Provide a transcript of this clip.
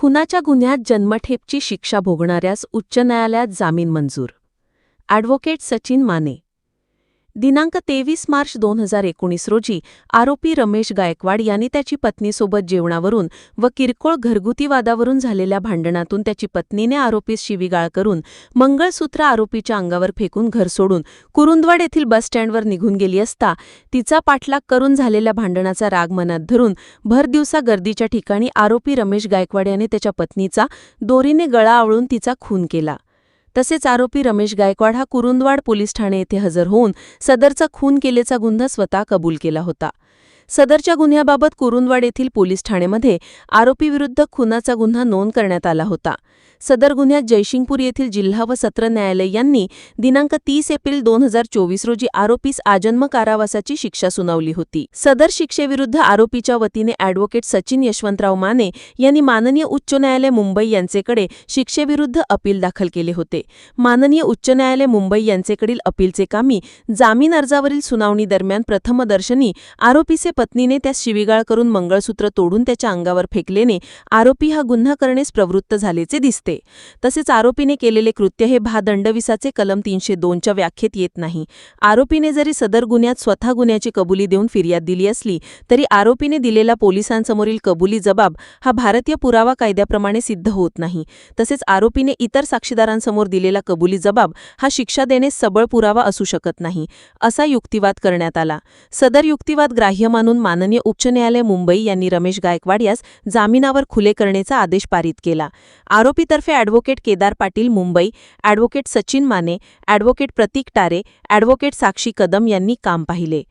खुनाच्या गुन्ह्यात जन्मठेपची शिक्षा भोगणाऱ्यास उच्च न्यायालयात जामीन मंजूर. ॲडव्होकेट सचिन माने दिनांक तेवीस मार्च दोन हजार एकोणीस रोजी आरोपी रमेश गायकवाड यांनी त्याची पत्नीसोबत जेवणावरून व किरकोळ घरगुतीवादावरून झालेल्या भांडणातून त्याची पत्नीने आरोपीस शिवीगाळ करून मंगळसूत्र आरोपीच्या अंगावर फेकून घर सोडून कुरुंदवाड येथील बसस्टँडवर निघून गेली असता तिचा पाठलाग करून झालेल्या भांडणाचा राग मनात धरून भरदिवसा गर्दीच्या ठिकाणी आरोपी रमेश गायकवाड याने त्याच्या पत्नीचा दोरीने गळा आवळून तिचा खून केला. तसेच आरोपी रमेश गायकवाड हा कुरुंदवाड पोलीस ठाणे येथे हजर होऊन सदरचा खून केल्याचा गुन्हा स्वतः कबूल केला होता. सदरच्या गुन्ह्याबाबत कुरुंदवाड येथील पोलीस ठाण्यामध्ये आरोपीविरुद्ध खुनाचा गुन्हा नोंद करण्यात आला होता. सदर गुन्ह्यात जयसिंगपूर येथील जिल्हा व सत्र न्यायालय यांनी दिनांक तीस एप्रिल दोन हजार चोवीस रोजी आरोपीस आजन्म कारावासाची शिक्षा सुनावली होती. सदर शिक्षेविरुद्ध आरोपीच्या वतीने ॲडव्होकेट सचिन यशवंतराव माने यांनी माननीय उच्च न्यायालय मुंबई यांचेकडे शिक्षेविरुद्ध अपील दाखल केले होते. माननीय उच्च न्यायालय मुंबई यांचेकडील अपीलचे कामी जामीन अर्जावरील सुनावणी दरम्यान प्रथमदर्शनी आरोपीचे पत्नीने त्यास शिवीगाळ करून मंगळसूत्र तोडून त्याच्या अंगावर फेकलेने आरोपी हा गुन्हा करण्यास प्रवृत्त झाल्याचे दिसते. तसेच आरोपीने केलेले कृत्य हे भादंडविसाचे कलम तीनशे दोनच्या व्याख्येत येत नाही. आरोपीने जरी सदर गुन्ह्यात स्वतः गुन्ह्याची कबुली देऊन फिर्याद दिली असली तरी आरोपीने दिलेला पोलिसांसमोरील कबुली जबाब हा भारतीय पुरावा कायद्याप्रमाणे सिद्ध होत नाही. तसेच आरोपीने इतर साक्षीदारांसमोर दिलेला कबुली जबाब हा शिक्षा देणे सबळ पुरावा असू शकत नाही असा युक्तिवाद करण्यात आला. सदर युक्तिवाद ग्राह्य मानून माननीय उच्च न्यायालय मुंबई यांनी रमेश गायकवाड यास जामिनावर खुले करण्याचा आदेश पारित केला. आरोपीतर्फे advocate Kedar Patil Mumbai advocate Sachin Mane advocate Pratik Tare advocate Sakshi Kadam यांनी काम पाहिले.